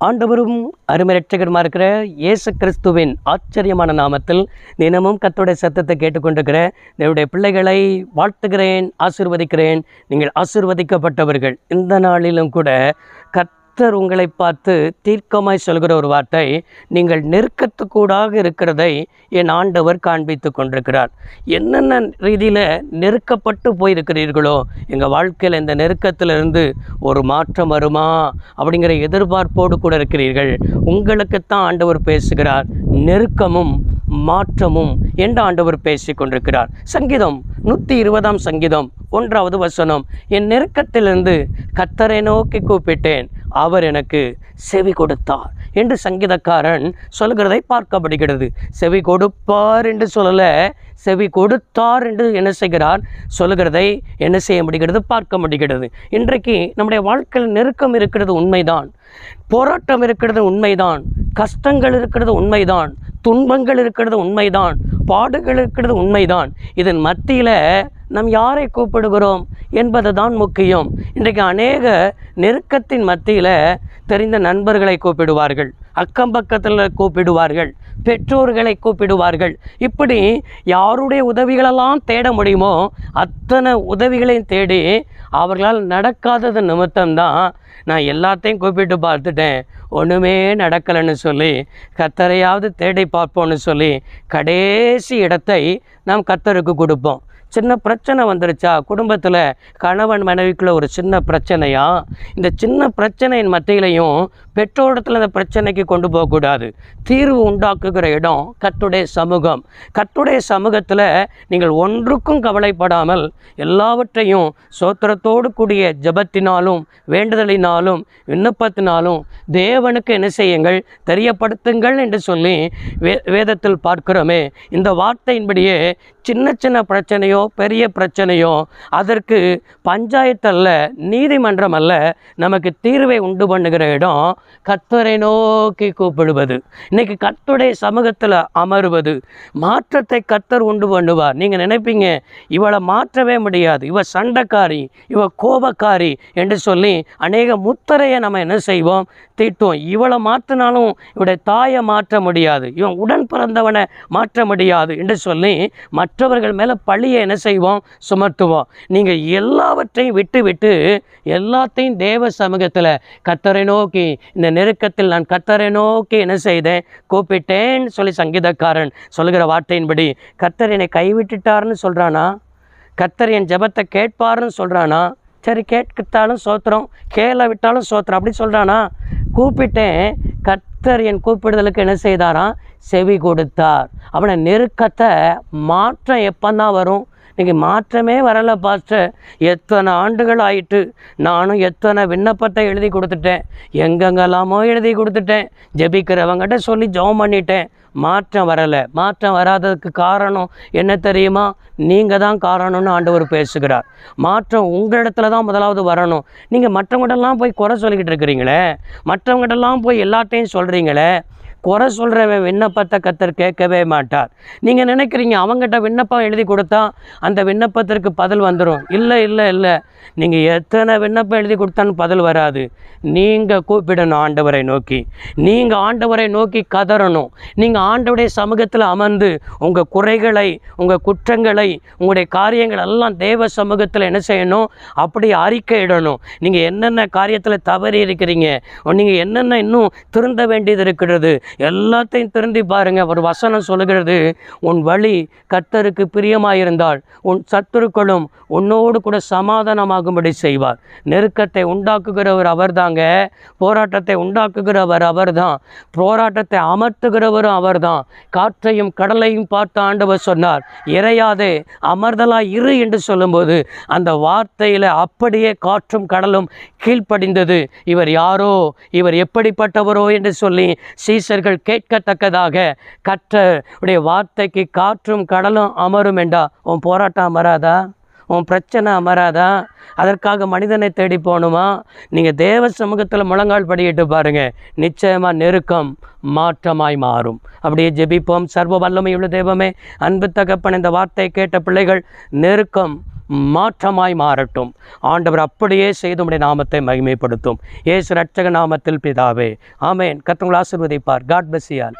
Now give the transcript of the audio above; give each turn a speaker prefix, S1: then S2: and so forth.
S1: ஆண்டவரும் அருமரட்சகருமா இருக்கிற இயேசு கிறிஸ்துவின் ஆச்சரியமான நாமத்தில் தினமும் கத்தோடைய சத்தத்தை கேட்டுக்கொண்டிருக்கிற என்னுடைய பிள்ளைகளை வாழ்த்துகிறேன் ஆசிர்வதிக்கிறேன். நீங்கள் ஆசிர்வதிக்கப்பட்டவர்கள். இந்த நாளிலும் கூட கர்த்தர் உங்களை பார்த்து தீர்க்கமாய் சொல்கிற ஒரு வார்த்தை நீங்கள் நெருக்கத்துக்கூடாக இருக்கிறதை என் ஆண்டவர் காண்பித்து கொண்டிருக்கிறார். என்னென்ன ரீதியில் நெருக்கப்பட்டு போயிருக்கிறீர்களோ எங்கள் வாழ்க்கையில் இந்த நெருக்கத்திலிருந்து ஒரு மாற்றம் வருமா அப்படிங்கிற எதிர்பார்ப்போடு கூட இருக்கிறீர்கள். உங்களுக்குத்தான் ஆண்டவர் பேசுகிறார் நெருக்கமும் மாற்றமும் என்று ஆண்டவர் பேசி கொண்டிருக்கிறார். சங்கீதம் நூற்றி இருபதாம் சங்கீதம் ஒன்றாவது வசனம் என் நெருக்கத்திலிருந்து கத்தரை நோக்கி கூப்பிட்டேன் அவர் எனக்கு செவி கொடுத்தார் என்று சங்கீதக்காரன் சொல்கிறதை பார்க்கப்படுகிறது. செவி கொடுப்பார் என்று சொல்லலை செவி கொடுத்தார் என்று என்ன செய்கிறார்? சொல்லுகிறதை என்ன செய்ய முடிகிறது? பார்க்க முடிகிறது. இன்றைக்கு நம்முடைய வாழ்க்கையில் நெருக்கம் இருக்கிறது உண்மைதான். போராட்டம் இருக்கிறது உண்மைதான். கஷ்டங்கள் இருக்கிறது உண்மைதான். துன்பங்கள் இருக்கிறது உண்மைதான் பாடுகள் இருக்கிறது உண்மைதான். இதன் மத்தியில் நாம் யாரை கூப்பிடுகிறோம் என்பது தான் முக்கியம். இன்றைக்கு அநேக நெருக்கத்தின் மத்தியில் தெரிந்த நண்பர்களை கூப்பிடுவார்கள் அக்கம் பக்கத்தில் கூப்பிடுவார்கள் பெற்றோர்களை கூப்பிடுவார்கள். இப்படி யாருடைய உதவிகளெல்லாம் தேட முடியுமோ அத்தனை உதவிகளையும் தேடி அவர்களால் நடக்காதது நிமித்தம்தான் நான் எல்லாத்தையும் கூப்பிட்டு பார்த்துட்டேன். ஒன்றுமே நடக்கலைன்னு சொல்லி கத்தரையாவது தேடி பார்ப்போம்னு சொல்லி கடைசி இடத்தை நாம் கத்தருக்கு கொடுப்போம். சின்ன பிரச்சனை வந்துருச்சா? குடும்பத்தில் கணவன் மனைவிக்குள்ள ஒரு சின்ன பிரச்சனையா? இந்த சின்ன பிரச்சனையின் மத்தியிலையும் பெற்றோரிடத்தில் அந்த பிரச்சனைக்கு கொண்டு போகக்கூடாது. தீர்வு உண்டாக்குகிற இடம் கத்துடைய சமூகம். கத்துடைய சமூகத்தில் நீங்கள் ஒன்றுக்கும் கவலைப்படாமல் எல்லாவற்றையும் சோத்திரத்தோடு கூடிய ஜபத்தினாலும் வேண்டுதலினாலும் விண்ணப்பத்தினாலும் தேவனுக்கு என்ன செய்யுங்கள்? தெரியப்படுத்துங்கள் என்று சொல்லி வே வேதத்தில் பார்க்கிறோமே இந்த வார்த்தையின்படியே சின்ன சின்ன பிரச்சனையோ பெரிய பிரச்சனையோ அதற்கு பஞ்சாயத்து அல்ல நீதிமன்றம் அல்ல நமக்கு தீர்வை உண்டு பண்ணுகிற இடம் கத்தரை நோக்கி கூப்பிடுவது. இன்னைக்கு கத்துடைய சமூகத்தில் அமருவது. மாற்றத்தை கத்தர் உண்டு பண்ணுவார். நீங்கள் நினைப்பீங்க இவளை மாற்றவே முடியாது. இவ சண்டைக்காரி இவ கோபக்காரி என்று சொல்லி அநேக முத்தரையை நம்ம என்ன செய்வோம்? தீட்டுவோம். இவளை மாற்றினாலும் இவருடைய தாயை மாற்ற முடியாது. இவன் உடன் பிறந்தவனை மாற்ற முடியாது என்று சொல்லி மற்றவர்கள் மேலே பழியை என்ன செய்வோம்? சுமத்துவோம். நீங்கள் எல்லாவற்றையும் விட்டு விட்டு எல்லாத்தையும் தேவ சமூகத்தில் கத்தரை நோக்கி இந்த நெருக்கத்தில் நான் கத்தரை நோக்கி என்ன செய்தேன்? கூப்பிட்டேன்னு சொல்லி சங்கீதக்காரன் சொல்கிற வார்த்தையின்படி கத்தர் என்னை கைவிட்டுட்டாருன்னு சொல்கிறானா கத்தர் என் ஜெபத்தை கேட்பாருன்னு சொல்கிறானா சரி கேட்கத்தாலும் சோத்திரம் கேள விட்டாலும் சோத்திரம் அப்படி சொல்கிறானா கூப்பிட்டேன். கர்த்தர் என் கூப்பிடுதலுக்கு என்ன செய்தாராம்? செவி கொடுத்தார். அவனை நெருக்கத்தை மாற்றம் எப்போதான் வரும்? இன்றைக்கி மாற்றமே வரலை பாஸ்டர் எத்தனை ஆண்டுகள் ஆயிட்டு நானும் எத்தனை விண்ணப்பத்தை எழுதி கொடுத்துட்டேன். எங்கெங்கெல்லாமோ எழுதி கொடுத்துட்டேன். ஜெபிக்கிறவங்ககிட்ட சொல்லி ஜெபம் பண்ணிட்டேன். மாற்றம் வரலை. மாற்றம் வராததுக்கு காரணம் என்ன தெரியுமா? நீங்கள் தான் காரணம்னு ஆண்டவர் பேசுகிறார். மாற்றம் உங்களிடத்துல தான் முதலாவது வரணும். நீங்கள் மற்றவங்கள்டெல்லாம் போய் குறை சொல்லிக்கிட்டு இருக்கிறீங்களே? மற்றவங்கள்டெல்லாம் போய் எல்லாத்தையும் சொல்கிறீங்களே குறை சொல்கிறவன் விண்ணப்பத்தை கத்தர் கேட்கவே மாட்டார். நீங்கள் நினைக்கிறீங்க அவங்ககிட்ட விண்ணப்பம் எழுதி கொடுத்தா அந்த விண்ணப்பத்திற்கு பதில் வந்துடும் இல்லை இல்லை இல்லை. நீங்கள் எத்தனை விண்ணப்பம் எழுதி கொடுத்தான்னு பதில் வராது. நீங்கள் கூப்பிடணும் ஆண்டவரை நோக்கி. நீங்கள் ஆண்டவரை நோக்கி கதறணும். நீங்கள் ஆண்டவருடைய சமூகத்தில் அமர்ந்து உங்கள் குறைகளை உங்கள் குற்றங்களை உங்களுடைய காரியங்கள் எல்லாம் தேவ சமூகத்தில் என்ன செய்யணும்? அப்படி அறிக்கையிடணும் நீங்கள் என்னென்ன காரியத்தில் தவறி இருக்கிறீங்க? நீங்கள் என்னென்ன இன்னும் திருந்த வேண்டியது இருக்கிறது? எல்லாத்தையும் திருந்தி பாருங்கள் ஒரு வசனம் சொல்லுகிறது உன் வழி கத்தருக்கு பிரியமாயிருந்தால் உன் சத்துருக்களும் உன்னோடு கூட சமாதானமாகும்படி செய்வார். நெருக்கத்தை உண்டாக்குகிறவர் அவர்தாங்க. போராட்டத்தை உண்டாக்குகிறவர் அவர்தான். போராட்டத்தை அமர்த்துகிறவரும் அவர்தான். காற்றையும் கடலையும் பார்த்து ஆண்டவர் சொன்னார் இறையாதே அமர்தலாக இரு என்று சொல்லும்போது அந்த வார்த்தையில் அப்படியே காற்றும் கடலும் கீழ்ப்படிந்தது. இவர் யாரோ? இவர் எப்படிப்பட்டவரோ? என்று சொல்லி சீசர் அவர்கள் கேட்கத்தக்கதாக கற்ற உடைய வார்த்தைக்கு காற்றும் கடலும் அமரும் என்றா? உன் போராட்டம் அமராதா? உன் பிரச்சனை அமராதா? அதற்காக மனிதனை தேடி போகணுமா? நீங்கள் தேவ சமூகத்தில் முழங்கால் படியிட்டு பாருங்கள் நிச்சயமாக நெருக்கம் மாற்றமாய் மாறும். அப்படியே ஜெபிப்போம். சர்வ வல்லமையுள்ள தெய்வமே அன்பு தகப்பன் இந்த வார்த்தை கேட்ட பிள்ளைகள் நெருக்கம் மாற்றமாய் மாறட்டும். ஆண்டவர் அப்படியே செய்து உடைய நாமத்தை மகிமைப்படுத்தும். ஏசு ரட்சக நாமத்தில் பிதாவே. ஆமேன். கத்தவங்களை ஆசிர்வதிப்பார். காட் பசியால்